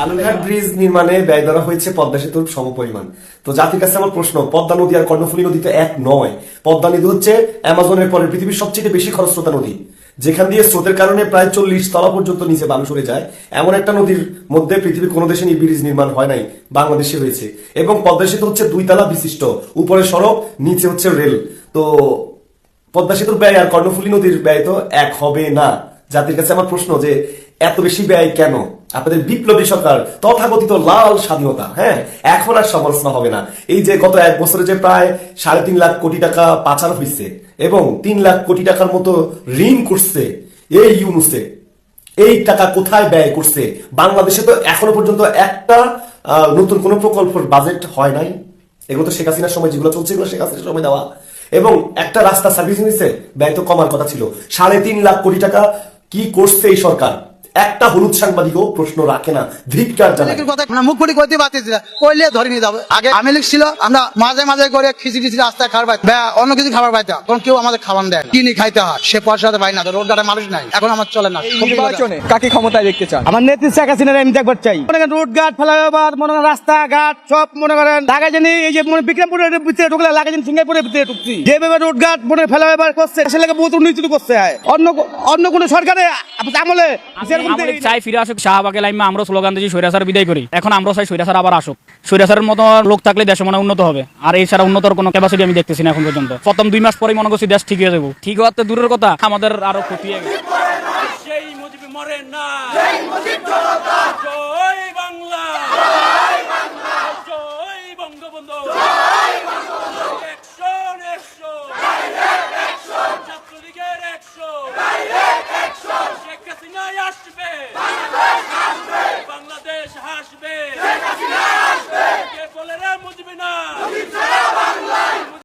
Kalurghat bridge নির্মাণে ব্যয় ধরা হয়েছে পদ্মা সেতুর সমপরিমাণ। তো জাতির কাছে আমার প্রশ্ন পদ্মা নদী আর কর্ণফুলী নদী তো এক নয়। পদ্মা নদী হচ্ছে অ্যামাজনের পরে পৃথিবীর সবচেয়ে বেশি খরস্রোতা নদী। যেখান দিয়ে স্রোতের কারণে প্রায় চল্লিশ তলা পর্যন্ত নিচে বালু সরে যায়। এমন একটা নদীর মধ্যে পৃথিবীর কোনো দেশে ব্রিজ নির্মাণ হয় নাই বাংলাদেশে হয়েছে। এবং পদ্মা সেতু হচ্ছে দুই তলা বিশিষ্ট। উপরে সড়ক নিচে হচ্ছে রেল। তো পদ্মা সেতুর ব্যয় আর কর্ণফুলী নদীর ব্যয় তো এক হবে না। জাতির কাছে আমার প্রশ্ন যে এত বেশি ব্যয় কেন? আপনাদের বিপ্লবী সরকার, তথাকথিত লাল স্বাধীনতা হ্যাঁ? এখন আর সমালোচনা হবে না। এই যে গত এক বছরে যে প্রায় সাড়ে তিন লাখ কোটি টাকা পাচার হয়েছে এবং তিন লাখ কোটি টাকার মতো ঋণ করছে এই ইউনুসে, এই টাকা কোথায় ব্যয় করছে? বাংলাদেশে তো এখনও পর্যন্ত একটা নতুন কোন প্রকল্পের বাজেট হয় নাই। এগুলো তো শেখ হাসিনার সময় যেগুলো চলছে, এগুলো শেখ হাসিনার সময় দেওয়া। এবং একটা রাস্তা সার্ভিস নিচ্ছে ব্যয় তো কমার কথা ছিল। সাড়ে তিন লাখ কোটি টাকা কি করছে এই সরকার? একটা হলুদ সাংবাদিকও প্রশ্ন রাখে না ধিক্কার জানায়। আমরা মুখ ফুটি করতে পারতেছি না। কইলে ধরে নিয়ে যাবে। আগে আমি ছিল আমরা মাঝে মাঝে করে খিচড়ি খিচড়ি রাস্তায় খাবার পাইতাম। অন্য কিছু খাবার পাইতাম। তখন কেউ আমাদের খাবার দেয়। কিনে খাইতে হয়? সে পয়সাতে পাই না রোড ঘাটে মানুষ নাই। এখন আমার চলে না। খুব নির্বাচনে কাকে ক্ষমতায় দেখতে চান? আমার নেত্রী শেখ হাসিনার আমি দেখবার চাই। মনে করেন রোড ঘাট ফ্লাইওভার মনে করেন রাস্তাঘাট সব মনে করেন ঢাকা জানি এই যে মনে বিক্রমপুরের ভিতরে ঢুকলে লাগে জানি সিঙ্গাপুরের ভিতরে ঢুকছি। যেভাবে রোড ঘাট মনে ফ্লাইওভার করছে সেটাকে বহুত উন্নতি করছে। হয়। অন্য অন্য কোন সরকারে আমলে আমরা চাই ফিরে আসুক শাহবাগে লাইমা আমরা স্লোগান দিয়েছি স্বৈরাচার বিদায় করি। এখন আমরা চাই স্বৈরাচার আবার আসুক। স্বৈরাচারের মতো লোক থাকলে দেশ মনে উন্নত হবে। আর এছাড়া উন্নতর কোনো ক্যাপাসিটি আমি দেখতেছি না এখন পর্যন্ত। প্রথম দুই মাস পরে মনে করছি দেশ ঠিক হয়ে যাব। ঠিক হওয়ার তো দূরের কথা আমাদের আরও ক্ষতি হয়ে গেছে। সেই মুজিব মরে না।